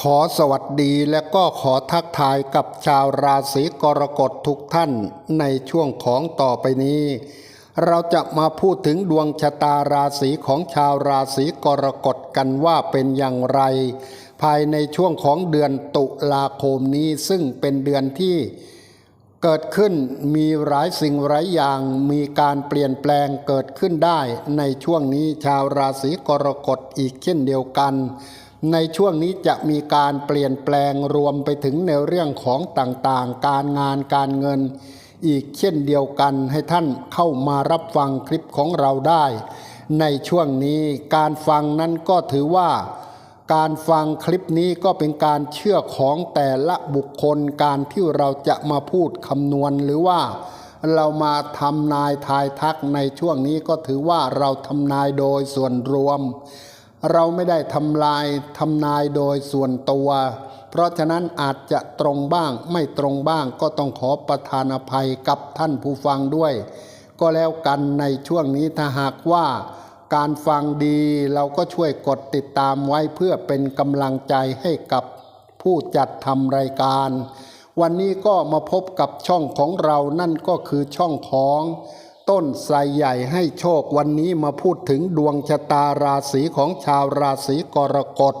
ขอสวัสดีและก็ขอทักทายกับชาวราศีกรกฎทุกท่านในช่วงของต่อไปนี้ เราจะมาพูดถึงดวงชะตาราศีของชาวราศีกรกฎกันว่าเป็นอย่างไร ภายในช่วงของเดือนตุลาคมนี้ซึ่งเป็นเดือนที่เกิดขึ้นมีหลายสิ่งหลายอย่างมีการเปลี่ยนแปลงเกิดขึ้นได้ในช่วงนี้ชาวราศีกรกฎอีกเช่นเดียวกัน ในช่วงนี้จะมีการเปลี่ยนแปลงรวมไปถึงในเรื่องของต่างๆ การงานการเงิน อีกเช่นเดียวกันให้ท่านเข้ามารับฟังคลิปของเราได้ ในช่วงนี้การฟังนั้นก็ถือว่า การฟังคลิปนี้ก็เป็นการเชื่อของแต่ละบุคคลการที่เราจะมาพูดคำนวณหรือว่าเรามาทำนายทายทักในช่วงนี้ก็ถือว่าเราทำนายโดยส่วนรวม เราไม่ได้ทำลายทำนายโดยส่วนตัว เพราะฉะนั้นอาจจะตรงบ้างไม่ตรงบ้างก็ต้องขอประทานอภัยกับท่านผู้ฟังด้วย ก็แล้วกันในช่วงนี้ถ้าหากว่าการฟังดีเราก็ช่วยกดติดตามไว้เพื่อเป็นกำลังใจให้กับผู้จัดทำรายการ วันนี้ก็มาพบกับช่องของเรานั่นก็คือช่องของ ต้นไทรใหญ่ให้โชควันนี้มาพูดถึงดวงชะตาราศีของชาวราศีกรกฎ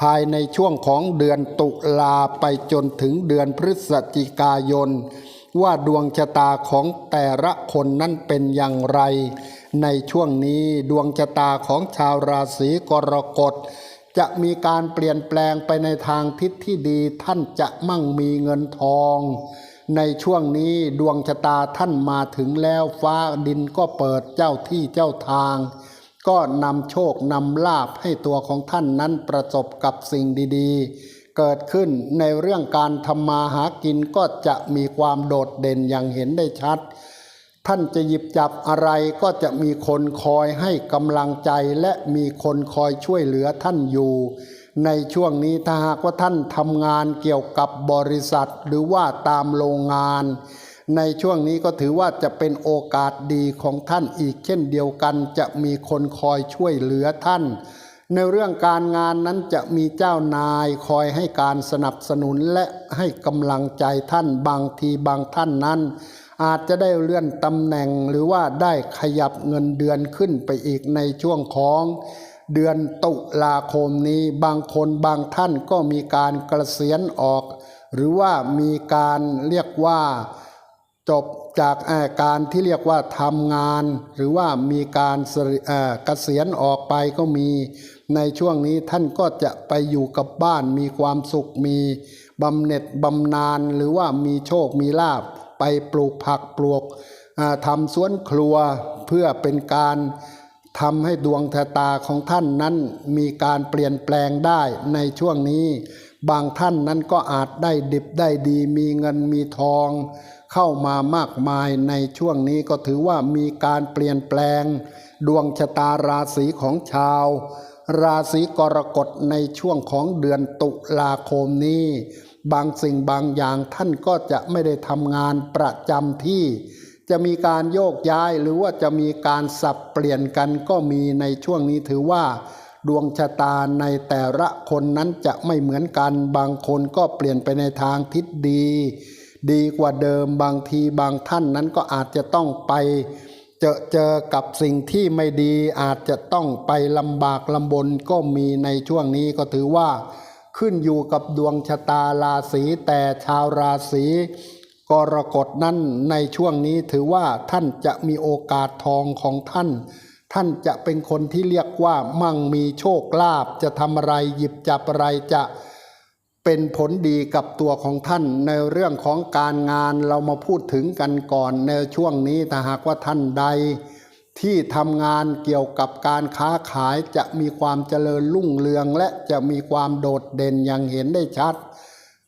ภายในช่วงของเดือนตุลาไปจนถึงเดือนพฤศจิกายน ว่าดวงชะตาของแต่ละคนนั้นเป็นอย่างไร ในช่วงนี้ดวงชะตาของชาวราศีกรกฎจะมีการเปลี่ยนแปลงไปในทางทิศที่ดีท่านจะมั่งมีเงินทอง ในช่วงนี้ดวงชะตาท่านมาถึงแล้วฟ้าดินก็เปิดเจ้าที่เจ้าทาง ก็นำโชคนำลาภให้ตัวของท่านนั้นประสบกับสิ่งดีๆ เกิดขึ้นในเรื่องการทำมาหากินก็จะมีความโดดเด่นอย่างเห็นได้ชัด ท่านจะหยิบจับอะไรก็จะมีคนคอยให้กำลังใจและมีคนคอยช่วยเหลือท่านอยู่ ในช่วงนี้ถ้าหากว่าท่านทำงานเกี่ยวกับบริษัท หรือว่าตามโรงงาน ในช่วงนี้ก็ถือว่าจะเป็นโอกาสดีของท่านอีกเช่นเดียวกัน จะมีคนคอยช่วยเหลือท่าน ในเรื่องการงานนั้นจะมีเจ้านายคอยให้การสนับสนุนและให้กำลังใจท่านบางทีบางท่านนั้น อาจจะได้เลื่อนตำแหน่งหรือว่าได้ขยับเงินเดือนขึ้นไปอีกในช่วงของ เดือนตุลาคมนี้บางคนบางท่านก็มีการเกษียณออก หรือว่ามีการเรียกว่าจบจากอ่อการที่เรียกว่าทำงาน หรือว่ามีการเสริเอ่อเกษียณออกไปก็มี ในช่วงนี้ท่านก็จะไปอยู่กับบ้านมีความสุขมีบำเหน็จบำนาญหรือว่ามีโชคมีลาภไปปลูกผักปลูกทำสวนครัวเพื่อเป็นการ ทำให้ดวงชะตาของท่านนั้นมีการเปลี่ยนแปลงได้ในช่วงนี้ บางท่านนั้นก็อาจได้ดิบได้ดี มีเงินมีทอง เข้ามามากมายในช่วงนี้ก็ถือว่ามีการเปลี่ยนแปลง ดวงชะตาราศีของชาว ราศีกรกฎในช่วงของเดือนตุลาคมนี้ บางสิ่งบางอย่างท่านก็จะไม่ได้ทำงานประจำที่ จะมีการโยกย้ายหรือว่าจะมีการสับเปลี่ยนกันก็มีในช่วงนี้ถือว่า ดวงชะตาในแต่ละคนนั้นจะไม่เหมือนกัน บางคนก็เปลี่ยนไปในทางทิศดี ดีกว่าเดิมบางทีบางท่านนั้นก็อาจจะต้องไปเจอเจอกับสิ่งที่ไม่ดีอาจจะต้องไปลำบากลำบนก็มีในช่วงนี้ก็ถือว่า ขึ้นอยู่กับดวงชะตาราศีแต่ชาวราศี กรกฎนั้นในช่วงนี้ถือว่าท่านจะมีโอกาสทองของท่าน ท่านจะเป็นคนที่เรียกว่ามั่งมีโชคลาภจะทำอะไรหยิบจับอะไรจะเป็นผลดีกับตัวของท่านในเรื่องของการงานเรามาพูดถึงกันก่อนในช่วงนี้ถ้าหากว่าท่านใด ที่ทำงานเกี่ยวกับการค้าขายจะมีความเจริญรุ่งเรืองและจะมีความโดดเด่นอย่างเห็นได้ชัด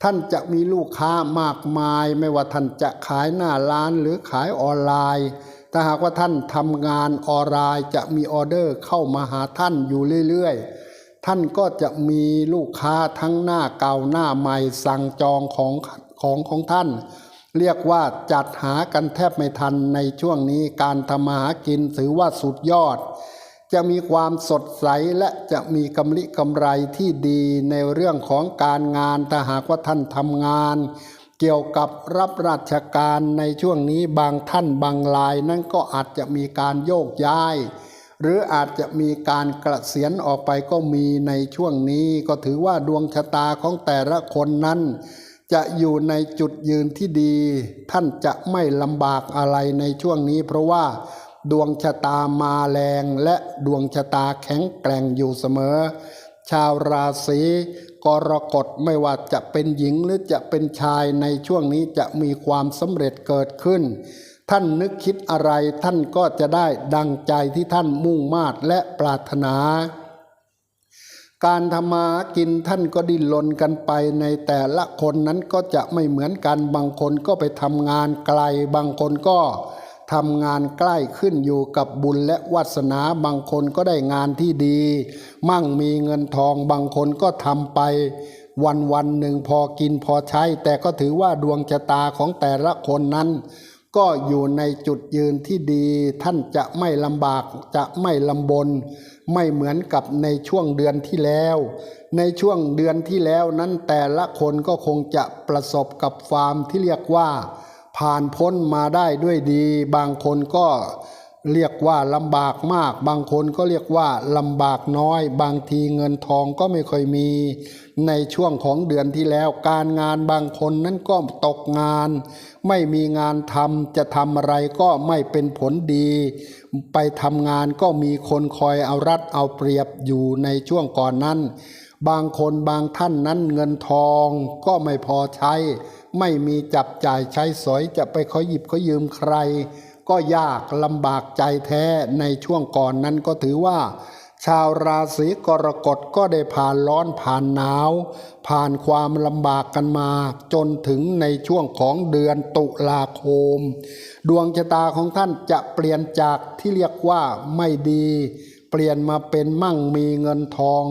ท่านจะมีลูกค้ามากมาย ไม่ว่าท่านจะขายหน้าร้านหรือขายออนไลน์ถ้าหากว่าท่านทำงานออนไลน์จะมีออเดอร์เข้ามาหาท่านอยู่เรื่อยๆ ท่านก็จะมีลูกค้าทั้งหน้าเก่าหน้าใหม่สั่งจองของของของท่าน เรียกว่าจัดหากันแทบไม่ทันในช่วงนี้การทำมาหากินถือว่าสุดยอด จะมีความสดใสและจะมีกำลิกำไรที่ดีในเรื่องของการงานถ้าหากว่าท่านทำงาน เกี่ยวกับรับราชการในช่วงนี้บางท่านบางรายนั้นก็อาจจะมีการโยกย้าย หรืออาจจะมีการกระเกษียณออกไปก็มีในช่วงนี้ ก็ถือว่าดวงชะตาของแต่ละคนนั้น จะอยู่ในจุดยืนที่ดี ท่านจะไม่ลำบากอะไรในช่วงนี้ เพราะว่า ดวงชะตามาแรงและดวงชะตาแข็งแกร่งอยู่เสมอ ชาวราศีกรกฎไม่ว่าจะเป็นหญิงหรือจะเป็นชายในช่วงนี้จะมีความสำเร็จเกิดขึ้น ท่านนึกคิดอะไรท่านก็จะได้ดังใจที่ท่านมุ่งมาดและปรารถนา การทำมาหากินท่านก็ดิ้นรนกันไปในแต่ละคนนั้นก็จะไม่เหมือนกันบางคนก็ไปทำงานไกลบางคนก็ ทำงานใกล้ขึ้นอยู่กับบุญและวาสนาบางคนก็ได้งานที่ดี มั่งมีเงินทองบางคนก็ทำไป วันวันหนึ่งพอกินพอใช้ แต่ก็ถือว่าดวงชะตาของแต่ละคนนั้น ก็อยู่ในจุดยืนที่ดี ท่านจะไม่ลำบากจะไม่ลำบน ไม่เหมือนกับในช่วงเดือนที่แล้ว ในช่วงเดือนที่แล้วนั้นแต่ละคนก็คงจะประสบกับความที่เรียกว่า ผ่านพ้นมาได้ด้วยดี บางคนก็เรียกว่าลำบากมาก บางคนก็เรียกว่าลำบากน้อย บางทีเงินทองก็ไม่ค่อยมี ในช่วงของเดือนที่แล้ว การงานบางคนนั้นก็ตกงาน ไม่มีงานทำจะทำอะไรก็ไม่เป็นผลดี ไปทำงานก็มีคนคอยเอารัดเอาเปรียบอยู่ในช่วงก่อนนั้น บางคนบางท่านนั้นเงินทองก็ไม่พอใช้ ไม่มีจับจ่ายใช้สอยจะไปขอหยิบขอยืมใคร ก็ยากลำบากใจแท้ในช่วงก่อนนั้นก็ถือว่า ชาวราศีกรกฎก็ได้ผ่านร้อนผ่านหนาว ผ่านความลำบากกันมา จนถึงในช่วงของเดือนตุลาคม ดวงชะตาของท่านจะเปลี่ยนจากที่เรียกว่าไม่ดี ปลี่ยนมาเป็นมั่งมีเงินทอง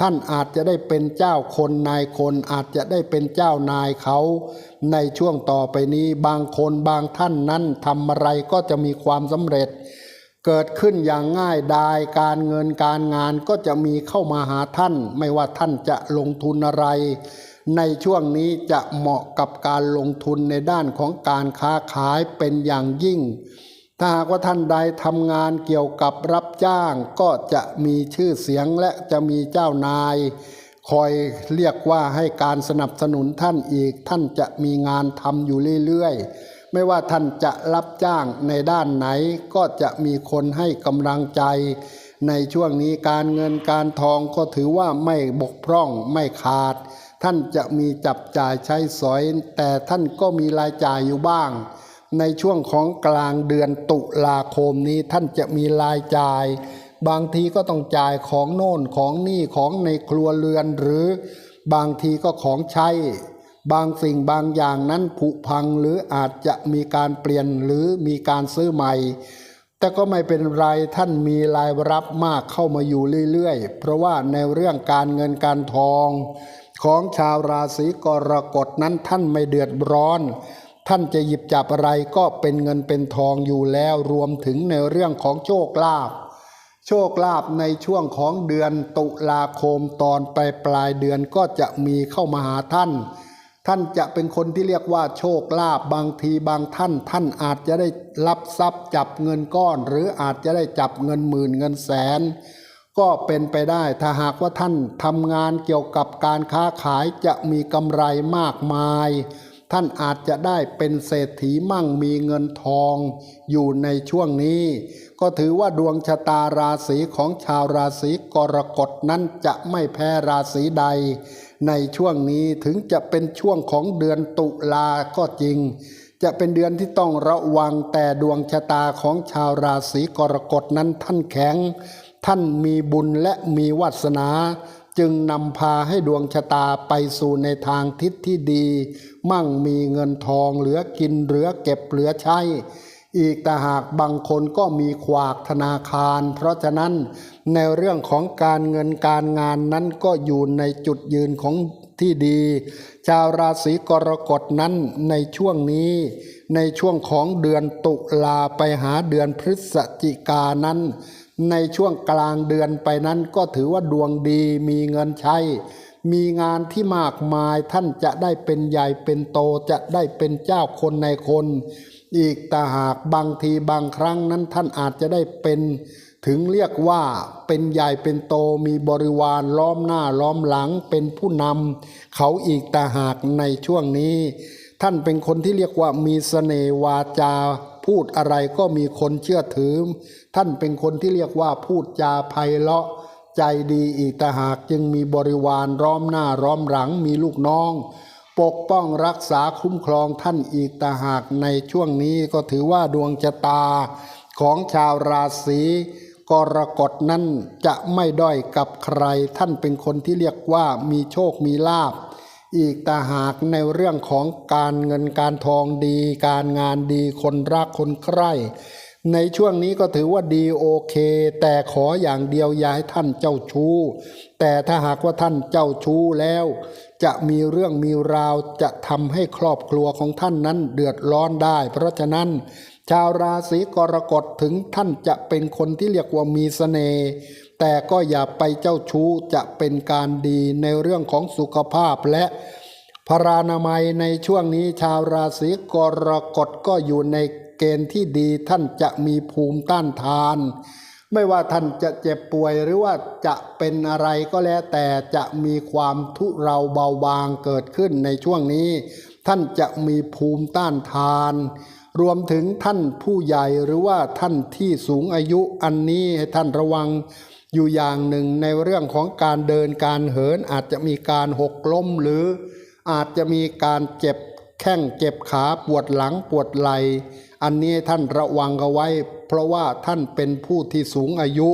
ท่านอาจจะได้เป็นเจ้าคนนายคนอาจจะได้เป็นเจ้านายเขา ในช่วงต่อไปนี้บางคนบางท่านนั้นทำอะไรก็จะมีความสำเร็จ เกิดขึ้นอย่างง่ายดายการเงินการงานก็จะมีเข้ามาหาท่าน ไม่ว่าท่านจะลงทุนอะไร ในช่วงนี้จะเหมาะกับการลงทุนในด้านของการค้าขายเป็นอย่างยิ่ง ถ้าหากว่าท่านใดทำงานเกี่ยวกับรับจ้างก็จะมีชื่อเสียงและจะมีเจ้านาย คอยเรียกว่าให้การสนับสนุนท่านอีก ท่านจะมีงานทำอยู่เรื่อยๆ ไม่ว่าท่านจะรับจ้างในด้านไหน ก็จะมีคนให้กำลังใจ ในช่วงนี้การเงินการทองก็ถือว่าไม่บกพร่องไม่ขาด ท่านจะมีจับจ่ายใช้สอย แต่ท่านก็มีรายจ่ายอยู่บ้าง ในช่วงของกลางเดือนตุลาคมนี้ท่านจะมีรายจ่าย บางทีก็ต้องจ่ายของโน่นของนี่ของในครัวเรือนหรือบางทีก็ของใช้ บางสิ่งบางอย่างนั้นผุพังหรืออาจจะมีการเปลี่ยนหรือมีการซื้อใหม่ แต่ก็ไม่เป็นไรท่านมีรายรับมากเข้ามาอยู่เรื่อยๆ เพราะว่าในเรื่องการเงินการทอง ของชาวราศีกรกฎนั้นท่านไม่เดือดร้อน ท่านจะหยิบจับอะไรก็เป็นเงินเป็นทองอยู่แล้วรวมถึงในเรื่องของโชคลาภโชคลาภในช่วงของเดือนตุลาคมตอนปลายปลายเดือนก็จะมีเข้ามาหาท่าน ท่านจะเป็นคนที่เรียกว่าโชคลาภบางทีบางท่าน ท่านอาจจะได้รับทรัพย์จับเงินก้อน หรืออาจจะได้จับเงินหมื่นเงินแสน ก็เป็นไปได้ถ้าหากว่าท่านทำงานเกี่ยวกับการค้าขายจะมีกำไรมากมาย ท่านอาจจะได้เป็นเศรษฐีมั่งมีเงินทองอยู่ในช่วงนี้ ก็ถือว่าดวงชะตาราศีของชาวราศีกรกฎนั้นจะไม่แพ้ราศีใด ในช่วงนี้ถึงจะเป็นช่วงของเดือนตุลาก็จริง จะเป็นเดือนที่ต้องระวังแต่ดวงชะตาของชาวราศีกรกฎนั้นท่านแข็ง ท่านมีบุญและมีวาสนา จึงนำพาให้ดวงชะตาไปสู่ในทางทิศที่ดี มั่งมีเงินทองเหลือกินเหลือเก็บเหลือใช้ อีกแต่หากบางคนก็มีขวากธนาคาร เพราะฉะนั้นในเรื่องของการเงินการงานนั้นก็อยู่ในจุดยืนของที่ดี ชาวราศีกรกฎนั้นในช่วงนี้ ในช่วงของเดือนตุลาไปหาเดือนพฤศจิกานั้น ในช่วงกลางเดือนไปนั้นก็ถือว่าดวงดีมีเงินใช้ มีงานที่มากมายท่านจะได้เป็นใหญ่เป็นโตจะได้เป็นเจ้าคนในคน อีกแต่หากบางทีบางครั้งนั้นท่านอาจจะได้เป็นถึงเรียกว่าเป็นใหญ่เป็นโตมีบริวารล้อมหน้าล้อมหลังเป็นผู้นำเขาอีกแต่หากในช่วงนี้ ท่านเป็นคนที่เรียกว่ามีเสน่ห์วาจา พูดอะไรก็มีคนเชื่อถือ ท่านเป็นคนที่เรียกว่าพูดจาไพเราะ ใจดีอีกแต่หากจึงมีบริวารล้อมหน้าล้อมหลังมีลูกน้อง ปกป้องรักษาคุ้มครองท่านอีกแต่หากในช่วงนี้ก็ถือว่าดวงชะตาของชาวราศีกรกฎนั้นจะไม่ด้อยกับใคร ท่านเป็นคนที่เรียกว่ามีโชคมีลาภอีกแต่หากในเรื่องของการเงินการทองดี การงานดีคนรักคนใคร่ ในช่วงนี้ก็ถือว่าดีโอเค แต่ขออย่างเดียวอย่าให้ท่านเจ้าชู้ แต่ถ้าหากว่าท่านเจ้าชู้แล้ว จะมีเรื่องมีราวจะทำให้ครอบครัวของท่านนั้นเดือดร้อนได้ เพราะฉะนั้น ชาวราศีกรกฎถึงท่านจะเป็นคนที่เรียกว่ามีเสน่ห์แต่ก็อย่าไปเจ้าชู้จะเป็นการดีในเรื่องของสุขภาพและพรานามัยในช่วงนี้ชาวราศีกรกฎก็อยู่ใน เกณฑ์ที่ดีท่านจะมีภูมิต้านทาน ไม่ว่าท่านจะเจ็บป่วยหรือว่าจะเป็นอะไรก็แล้วแต่จะมีความทุเราเบาบางเกิดขึ้นในช่วงนี้ ท่านจะมีภูมิต้านทาน รวมถึงท่านผู้ใหญ่หรือว่าท่านที่สูงอายุอันนี้ให้ท่านระวังอยู่อย่างหนึ่งในเรื่องของการเดินการเหินอาจจะมีการหกล้มหรืออาจจะมีการเจ็บแข้งเจ็บขาปวดหลังปวดไหล่ อันนี้ท่านระวังเอาไว้ เพราะว่าท่านเป็นผู้ที่สูงอายุ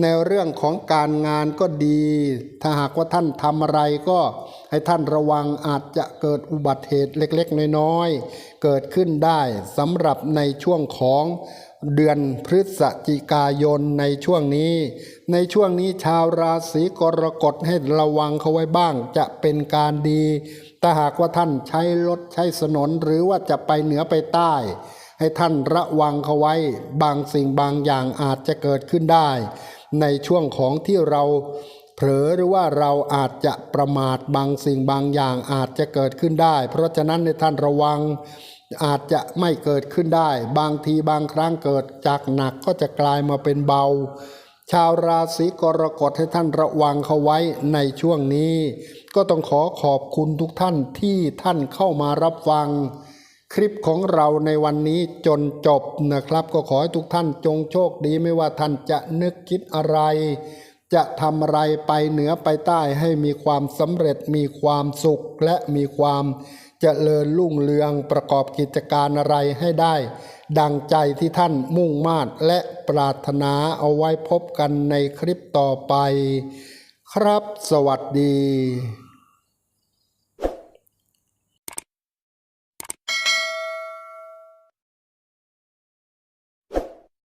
ในเรื่องของการงานก็ดี ถ้าหากว่าท่านทำอะไรก็ให้ท่านระวังอาจจะเกิดอุบัติเหตุเล็กๆ น้อยๆ เกิดขึ้นได้สำหรับในช่วงของเดือนพฤศจิกายนในช่วงนี้ ในช่วงนี้ชาวราศีกรกฎให้ระวังเขาไว้บ้างจะเป็นการดี ถ้าหากว่าท่านใช้รถใช้สนนหรือว่าจะไปเหนือไปใต้ ให้ท่านระวังเขาไว้ บางสิ่งบางอย่างอาจจะเกิดขึ้นได้ ในช่วงของที่เราเผลอหรือว่าเราอาจจะประมาทบางสิ่งบางอย่างอาจจะเกิดขึ้นได้ เพราะฉะนั้นในท่านระวังอาจจะไม่เกิดขึ้นได้ บางทีบางครั้งเกิดจากหนักก็จะกลายมาเป็นเบา ชาวราศีกรกฎให้ท่านระวังเขาไว้ในช่วงนี้ ก็ต้องขอขอบคุณทุกท่านที่ท่านเข้ามารับฟัง คลิปของเราในวันนี้จนจบนะครับ ก็ขอให้ทุกท่านจงโชคดีไม่ว่าท่านจะนึกคิดอะไร จะทำอะไรไปเหนือไปใต้ให้มีความสำเร็จมีความสุขและมีความจเจริญรุ่งเรืองประกอบกิจการอะไรให้ได้ ดังใจที่ท่านมุ่งมา่และปรารถนาเอาไว้พบกันในคลิปต่อไป ครับสวัสดี